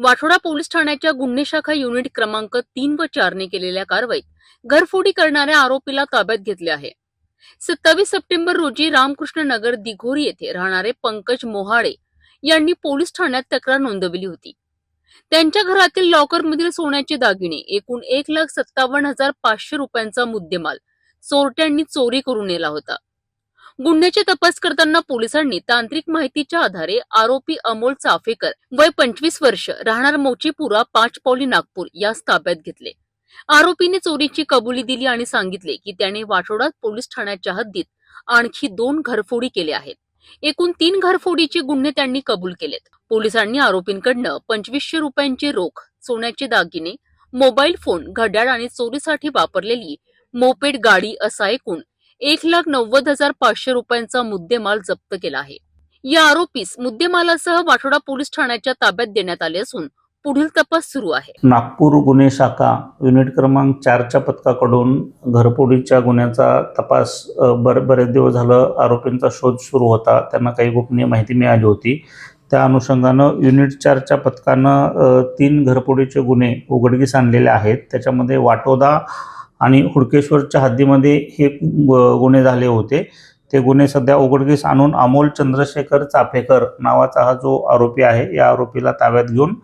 Wathoda police ठाण्याच्या गुन्हे शाखा युनिट क्रमांक तीन व चारने केलेल्या कारवाईत घरफोडी करणाऱ्या आरोपीला ताब्यात घेतले आहे. सत्तावीस सप्टेंबर रोजी रामकृष्ण नगर दिघोरी येथे राहणारे पंकज मोहाळे यांनी पोलीस ठाण्यात तक्रार नोंदवली होती. त्यांच्या घरातील लॉकरमधील सोन्याचे दागिने एकूण एक लाख सत्तावन्न हजार पाचशे रुपयांचा मुद्देमाल चोरट्यांनी चोरी करून नेला होता. गुन्ह्याची तपास करताना पोलिसांनी तांत्रिक माहितीच्या आधारे आरोपी अमोल चाफेकर वय पंचवीस वर्ष राहणार मोचीपुरा पाच पावली नागपूर यास ताब्यात घेतले. आरोपीने चोरीची कबुली दिली आणि सांगितले की त्याने वाठोडा पोलीस ठाण्याच्या हद्दीत आणखी दोन घरफोडी केल्या आहेत. एकूण तीन घरफोडीचे गुन्हे त्यांनी कबूल केलेत. पोलिसांनी आरोपींकडनं पंचवीसशे रुपयांची रोख सोन्याचे दागिने मोबाईल फोन घड्याळ आणि चोरीसाठी वापरलेली मोपेड गाडी असा एकूण एक लाख नव्वद हजार पाचशे रुपयांचा मुद्देमाल जप्त केला आहे. या आरोपीस मुद्देमालासह वाठोडा पोलीस ठाण्याच्या ताब्यात देण्यात आले असून पुढील तपास सुरू आहे. नागपूर गुन्हे शाखा युनिट क्रमांक चारच्या पथकाकडून घरपोडीच्या गुन्ह्याचा तपास बर बरेच दिवस झालं आरोपींचा शोध सुरू होता. त्यांना काही गोपनीय माहिती मिळाली होती. त्या अनुषंगानं युनिट चारच्या पथकानं तीन घरपोडीचे गुन्हे उघडकीस आणलेले आहेत. त्याच्यामध्ये वाटोदा आणि हुडकेश्वरच्या हद्दीमध्ये हे गुन्हे झाले होते. ते गुन्हे सध्या उघडकीस आणून अमोल चंद्रशेखर चाफेकर नावाचा हा जो आरोपी आहे या आरोपीला ताब्यात घेऊन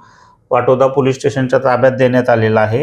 वाटोदा पोलीस स्टेशनच्या ताब्यात देण्यात आलेला आहे.